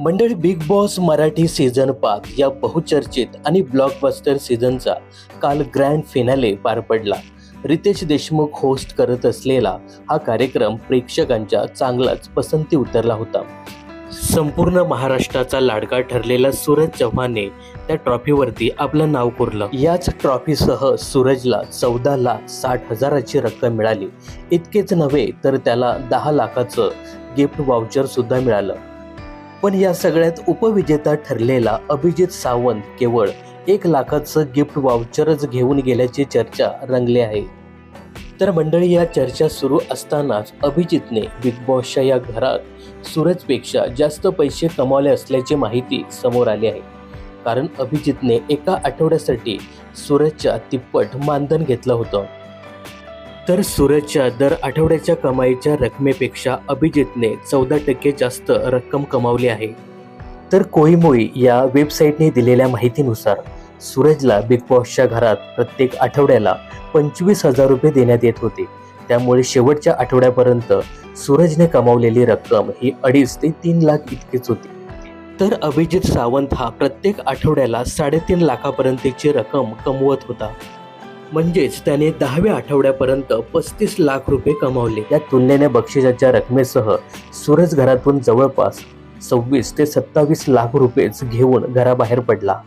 मंडळी big boss Marathi season पाच या बहुचर्चित आणि ब्लॉकबस्टर सीझनचा काल ग्रँड फिनाले पार पडला. रितेश देशमुख होस्ट करत असलेला हा कार्यक्रम प्रेक्षकांच्या चांगलाच पसंती उतरला होता. संपूर्ण महाराष्ट्राचा लाडका ठरलेला सूरज चव्हाणने त्या ट्रॉफीवरती आपलं नाव कोरलं. याच ट्रॉफीसह सूरजला चौदा लाख साठ हजाराची रक्कम मिळाली. इतकेच नव्हे तर त्याला दहा लाखाचं गिफ्ट वाउचर सुद्धा मिळालं. पण या सगळ्यात उपविजेता ठरलेला अभिजित सावंत केवळ एक लाखाचं गिफ्ट वाउचरच घेऊन गेल्याची चर्चा रंगली आहे. तर मंडळी या चर्चा सुरू असतानाच अभिजितने बिग बॉसच्या या घरात सूरजपेक्षा जास्त पैसे कमावले असल्याची माहिती समोर आली आहे. कारण अभिजितने एका आठवड्यासाठी सूरजच्या तिप्पट मानधन घेतलं होतं. तर सूरजच्या दर आठवड्याच्या कमाईच्या रकमेपेक्षा अभिजितने चौदा टक्के जास्त रक्कम कमावली आहे. तर कोईमोई या वेबसाईटने दिलेल्या माहितीनुसार सूरजला बिग बॉसच्या घरात प्रत्येक आठवड्याला पंचवीस हजार रुपये देण्यात येत होते. त्यामुळे शेवटच्या आठवड्यापर्यंत सूरजने कमावलेली रक्कम ही अडीच ते तीन लाख इतकीच होती. तर अभिजित सावंत हा प्रत्येक आठवड्याला साडेतीन लाखापर्यंतची रक्कम कमवत होता. म्हणजेच त्याने दहाव्या आठवड्यापर्यंत पस्तीस लाख रुपये कमावले. या तुलनेने बक्षिसाच्या रकमेसह सूरज घरातून जवळपास सव्वीस ते सत्तावीस लाख रुपयेच घेऊन घराबाहेर पडला.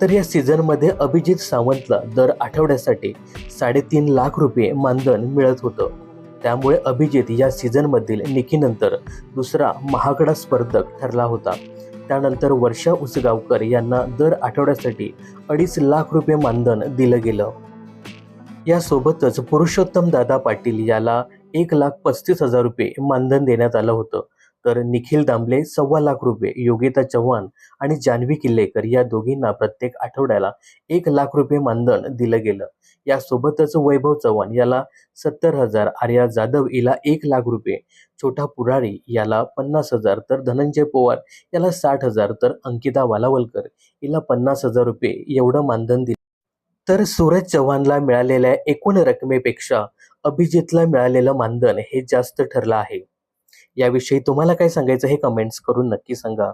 तर या सीझनमध्ये अभिजित सावंतला दर आठवड्यासाठी साडेतीन लाख रुपये मानधन मिळत होतं. त्यामुळे अभिजित या सीझनमधील निकीनंतर दुसरा महागडा स्पर्धक ठरला होता. त्यानंतर वर्षा उसगावकर यांना दर आठवड्यासाठी अडीच लाख रुपये मानधन दिलं गेलं. यासोबतच पुरुषोत्तम दादा पाटील याला एक लाख पस्तीस हजार रुपये मानधन देण्यात आलं होतं. तर निखिल दामले सव्वा लाख रुपये योगिता चव्हाण आणि जान्हवी किल्लेकर या दोघींना प्रत्येक आठवड्याला एक लाख रुपये मानधन दिलं गेलं. यासोबतच वैभव चव्हाण याला सत्तर हजार आर्या जाधव हिला एक लाख रुपये छोटा पुरारी याला पन्नास हजार तर धनंजय पवार याला साठ हजार तर अंकिता वालावलकर हिला पन्नास हजार रुपये एवढं मानधन दिलं. तर सूरज चव्हाणला मिळालेल्या एकूण रकमेपेक्षा अभिजितला मिळालेलं मानधन हे जास्त ठरलं आहे. याविषयी तुम्हाला काय सांगायचं हे कमेंट्स करून नक्की सांगा.